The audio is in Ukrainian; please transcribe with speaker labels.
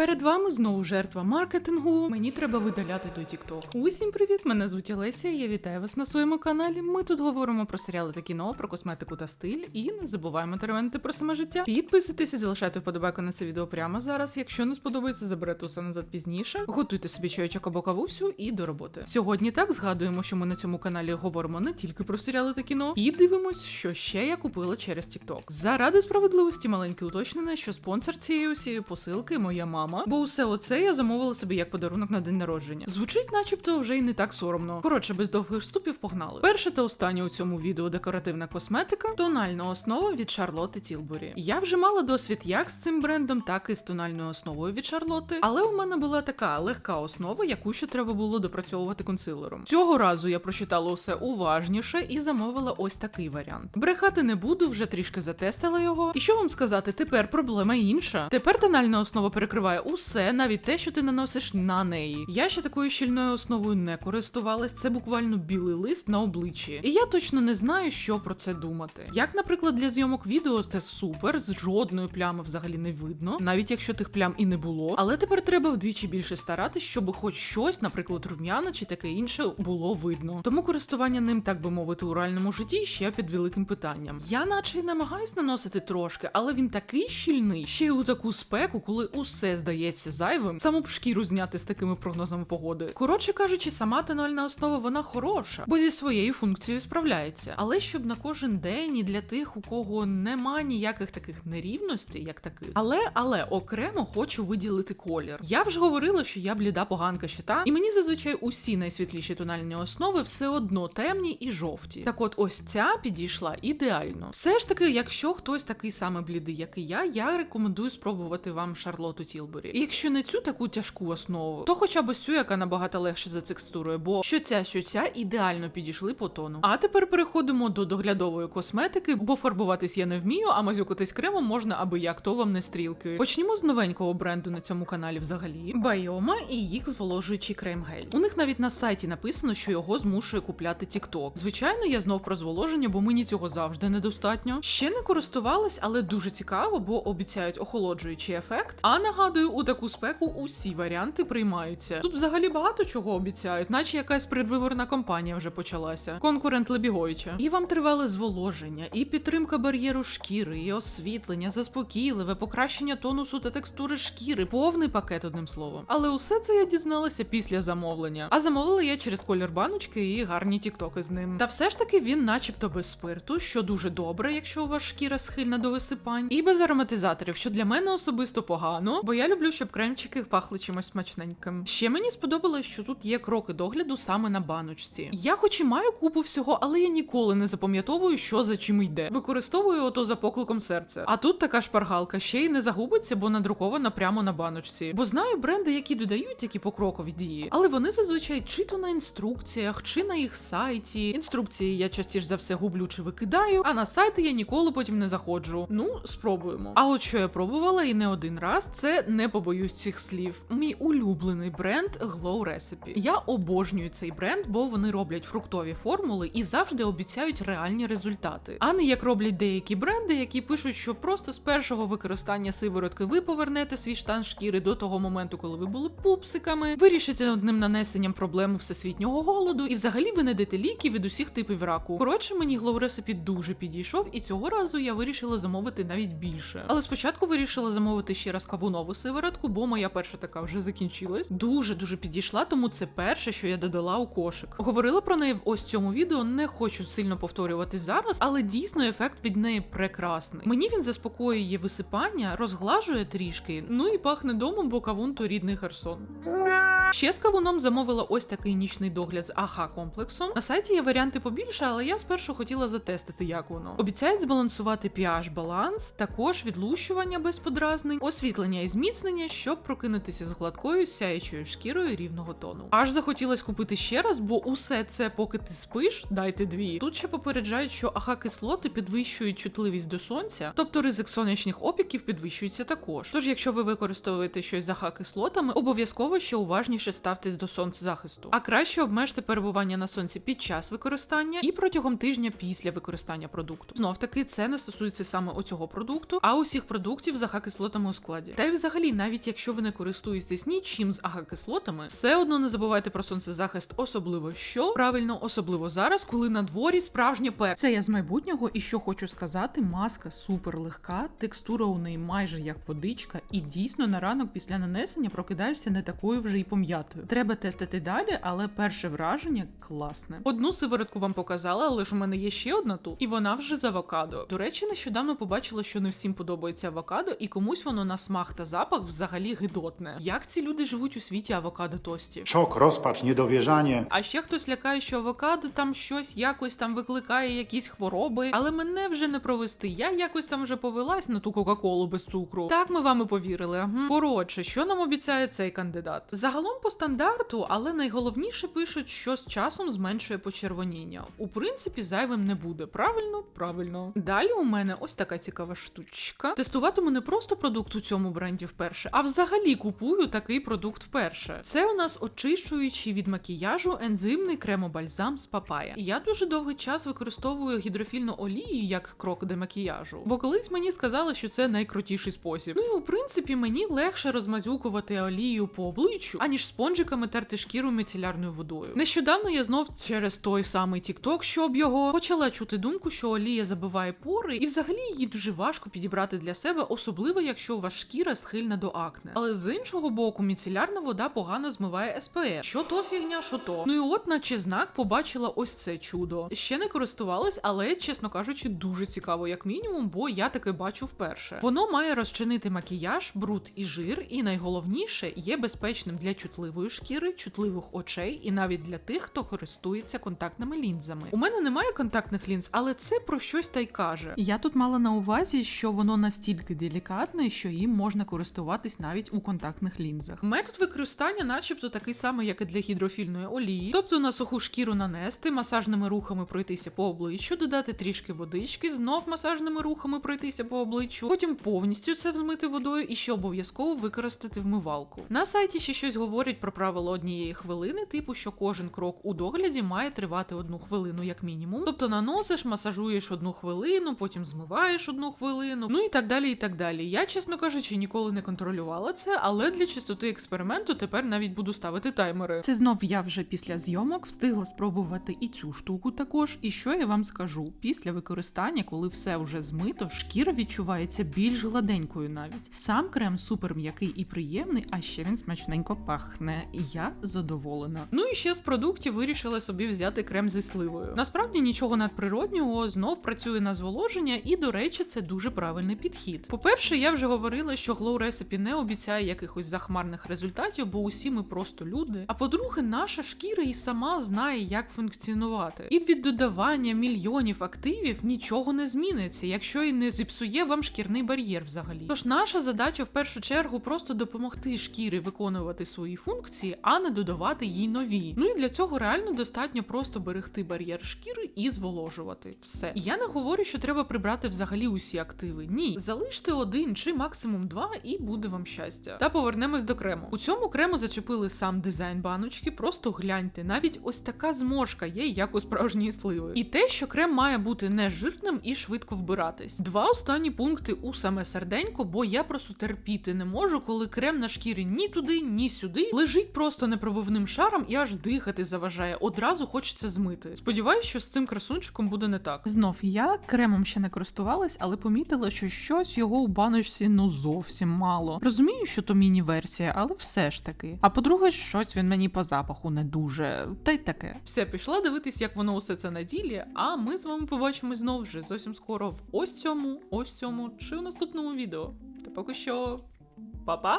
Speaker 1: Перед вами знову жертва маркетингу. Мені треба видаляти той тікток. Усім привіт! Мене звуть Олеся. Я вітаю вас на своєму каналі. Ми тут говоримо про серіали та кіно, про косметику та стиль. І не забуваємо теревенити про саме життя. Підписуйтесь і залишайте вподобайку на це відео прямо зараз. Якщо не сподобається, заберете усе назад пізніше. Готуйте собі чайочок або кавусю і до роботи. Сьогодні так згадуємо, що ми на цьому каналі говоримо не тільки про серіали та кіно, і дивимось, що ще я купила через TikTok. Заради справедливості маленьке уточнене, що спонсор цієї усієї посилки моя мама. Бо усе оце я замовила собі як подарунок на день народження. Звучить, начебто, вже й не так соромно. Коротше, без довгих вступів погнали. Перше та останнє у цьому відео декоративна косметика, тональна основа від Шарлотти Тілбурі. Я вже мала досвід як з цим брендом, так і з тональною основою від Шарлотти. Але у мене була така легка основа, яку ще треба було допрацьовувати консилером. Цього разу я прочитала усе уважніше і замовила ось такий варіант. Брехати не буду, вже трішки затестила його. І що вам сказати, тепер проблема інша. Тепер тональна основа перекриває усе, навіть те, що ти наносиш на неї. Я ще такою щільною основою не користувалась. Це буквально білий лист на обличчі. І я точно не знаю, що про це думати. Як, наприклад, для зйомок відео це супер, з жодної плями взагалі не видно, навіть якщо тих плям і не було. Але тепер треба вдвічі більше старатись, щоб хоч щось, наприклад, рум'яна чи таке інше, було видно. Тому користування ним, так би мовити, у реальному житті ще під великим питанням. Я наче й намагаюсь наносити трошки, але він такий щільний, ще й у таку спеку, коли усе здається зайвим, саму б шкіру зняти з такими прогнозами погоди. Коротше кажучи, сама тональна основа вона хороша, бо зі своєю функцією справляється. Але щоб на кожен день і для тих, у кого нема ніяких таких нерівностей, як таких. Але але окремо хочу виділити колір. Я вже говорила, що я бліда поганка щита, і мені зазвичай усі найсвітліші тональні основи все одно темні і жовті. Так от ось ця підійшла ідеально. Все ж таки, якщо хтось такий самий блідий, як і я, я рекомендую спробувати вам Шарлоту Тілбері. І якщо не цю таку тяжку основу, то хоча б ось цю, яка набагато легше за текстурою, бо що ця, що ця ідеально підійшли по тону. А тепер переходимо до доглядової косметики, бо фарбуватись я не вмію, а мазюкатись кремом можна аби як то вам не стрілки. Почнімо з новенького бренду на цьому каналі взагалі. Байома і їх зволожуючий крем-гель. У них навіть на сайті написано, що його змушує купляти TikTok. Звичайно, я знов про зволоження, бо мені цього завжди недостатньо. Ще не користувалась, але дуже цікаво, бо обіцяють охолоджуючий ефект. А нагадую, у таку спеку усі варіанти приймаються. Тут взагалі багато чого обіцяють, наче якась предвиборна кампанія вже почалася. Конкурент Лебіговича. І вам тривале зволоження, і підтримка бар'єру шкіри, і освітлення, заспокійливе, покращення тонусу та текстури шкіри, повний пакет одним словом. Але усе це я дізналася після замовлення. А замовила я через колір баночки і гарні тіктоки з ним. Та все ж таки він, начебто, без спирту, що дуже добре, якщо у вас шкіра схильна до висипань, і без ароматизаторів, що для мене особисто погано, бо я люблю, щоб кремчики пахли чимось смачненьким. Ще мені сподобалось, що тут є кроки догляду саме на баночці. Я, хоч і маю купу всього, але я ніколи не запам'ятовую, що за чим йде. Використовую ото за покликом серця. А тут така шпаргалка ще й не загубиться, бо надрукована прямо на баночці. Бо знаю бренди, які додають такі покрокові дії, але вони зазвичай чи то на інструкціях, чи на їх сайті. Інструкції я частіше за все гублю чи викидаю, а на сайти я ніколи потім не заходжу. Ну, спробуємо. А от що я пробувала і не один раз, це не побоюсь цих слів. Мій улюблений бренд Glow Recipe. Я обожнюю цей бренд, бо вони роблять фруктові формули і завжди обіцяють реальні результати. А не як роблять деякі бренди, які пишуть, що просто з першого використання сиворотки ви повернете свій штан шкіри до того моменту, коли ви були пупсиками, вирішите одним нанесенням проблему всесвітнього голоду, і взагалі ви знайдете ліки від усіх типів раку. Коротше, мені Glow Recipe дуже підійшов, і цього разу я вирішила замовити навіть більше. Але спочатку вирішила замовити ще раз кавунову сиворотку, бо моя перша така вже закінчилась. Дуже дуже підійшла, тому це перше, що я додала у кошик. Говорила про неї в ось цьому відео. Не хочу сильно повторювати зараз, але дійсно ефект від неї прекрасний. Мені він заспокоює висипання, розглажує трішки. Ну і пахне домом, бо кавун то рідний Херсон. Ще з кавуном замовила ось такий нічний догляд з АХ комплексом. На сайті є варіанти побільше, але я спершу хотіла затестити, як воно. Обіцяють збалансувати pH баланс, також відлущування без подразнень, освітлення і зміцнення, щоб прокинутися з гладкою сяючою шкірою рівного тону. Аж захотілось купити ще раз, бо усе це, поки ти спиш, дайте дві. Тут ще попереджають, що АХ кислоти підвищують чутливість до сонця, тобто ризик сонячних опіків підвищується також. Тож, якщо ви використовуєте щось з АХ кислотами, обов'язково ще уважніше ставтесь до сонцезахисту. А краще обмежте перебування на сонці під час використання і протягом тижня після використання продукту. Знов таки, це не стосується саме оцього продукту, а усіх продуктів з ага-кислотами у складі. Та й взагалі, навіть якщо ви не користуєтесь нічим з ага-кислотами, все одно не забувайте про сонцезахист, особливо що правильно, особливо зараз, коли на дворі справжнє пек. Це я з майбутнього, і що хочу сказати, маска супер легка, текстура у неї майже як водичка, і дійсно на ранок після нанесення прокидаєшся не такою вже й пом'ятою. Треба тестити далі, але перше враження класне. Одну сиворотку вам показала, але ж у мене є ще одна тут, і вона вже з авокадо. До речі, нещодавно побачила, що не всім подобається авокадо, і комусь воно на смак та запах взагалі гидотне. Як ці люди живуть у світі авокадо тості?
Speaker 2: Szok, rozpacz, niedowierzanie.
Speaker 1: А ще хтось лякає, що авокадо там щось якось там викликає якісь хвороби, але мене вже не провести. Я якось там вже повелась на ту Кока-Колу без цукру. Так ми вам і повірили. Ага. Коротше, що нам обіцяє цей кандидат? Загалом по стандарту, але найголовніше пишуть, що з часом зменшує почервоніння. У принципі, зайвим не буде. Правильно, правильно. Далі у мене ось така цікава штучка. Тестуватиму не просто продукт у цьому бренді вперше, а взагалі купую такий продукт вперше. Це у нас очищуючий від макіяжу ензимний кремобальзам з папая. Я дуже довгий час використовую гідрофільну олію як крок до макіяжу, бо колись мені сказали, що це найкрутіший спосіб. Ну і у принципі мені легше розмазюкувати олію по обличчю, аніж спонжиками терти шкіру міцелярною водою. Нещодавно я знов через той самий TikTok, щоб його почала чути думку, що олія забиває пори, і взагалі її дуже важко підібрати для себе, особливо якщо вас шкіра схильна до акне. Але з іншого боку, міцелярна вода погано змиває СПФ. Що то фігня, що то. Ну і от, наче знак, побачила ось це чудо. Ще не користувалась, але чесно кажучи, дуже цікаво, як мінімум, бо я таке бачу вперше. Воно має розчинити макіяж, бруд і жир, і найголовніше є безпечним для чутливої шкіри, чутливих очей, і навіть для тих, хто користується контактними лінзами. У мене немає контактних лінз, але це про щось та й каже. Я тут мала на увазі, що воно настільки делікатне, що їм можна користуватись навіть у контактних лінзах. Метод використання, начебто, такий самий, як і для гідрофільної олії, тобто на суху шкіру нанести, масажними рухами пройтися по обличчю, додати трішки водички, знов масажними рухами пройтися по обличчю, потім повністю це взмити водою і ще обов'язково використати вмивалку. На сайті ще щось говорять про правило однієї хвилини, типу, що кожен крок у догляді має тривати одну хвилину, як мінімум. Тобто наносиш, масажуєш одну хвилину, потім змиваєш одну хвилину, ну і так далі. І так далі. Я, чесно кажучи, ніколи не контролювала це, але для чистоти експерименту тепер навіть буду ставити таймери. Це знов я вже після зйомок встигла спробувати і цю штуку також. І що я вам скажу? Після використання, коли все вже змито, шкіра відчувається більш гладенькою навіть. Сам крем супер м'який і приємний, а ще він смачненько пахне. Я задоволена. Ну і ще з продуктів вирішила собі взяти крем зі сливою. Насправді нічого надприроднього знов працює на зволоження, і до речі, це дуже правильний підхід. По-перше, я вже говорила, що Glow Recipe не обіцяє якихось захмарних результатів, бо усі ми просто люди. А по-друге, наша шкіра і сама знає, як функціонувати. І від додавання мільйонів активів нічого не зміниться, якщо і не зіпсує вам шкірний бар'єр взагалі. Тож наша задача в першу чергу просто допомогти шкірі виконувати свої функції, а не додавати їй нові. Ну і для цього реально достатньо просто берегти бар'єр шкіри і зволожувати. Все. Я не говорю, що треба прибрати взагалі усі активи. Ні, залиште один чи максимум два, і буде вам щастя. Та повернемось до крему. У цьому крему зачепили сам дизайн баночки. Просто гляньте, навіть ось така зморшка є, як у справжньої сливи. І те, що крем має бути не жирним і швидко вбиратись. Два останні пункти у саме серденько, бо я просто терпіти не можу, коли крем на шкірі ні туди, ні сюди лежить просто непробивним шаром і аж дихати заважає. Одразу хочеться змити. Сподіваюсь, що з цим красунчиком буде не так. Знов я кремом ще не користувалась, але помітила, що щось його у баночці ну зовсім мало. Розумію, що то міні-версія, але все ж таки. А по-друге, щось він мені по запаху не дуже. Та й таке. Все, пішла дивитись, як воно усе це на ділі. А ми з вами побачимось знову вже зовсім скоро в ось цьому, ось цьому чи в наступному відео. Та поки що, па-па!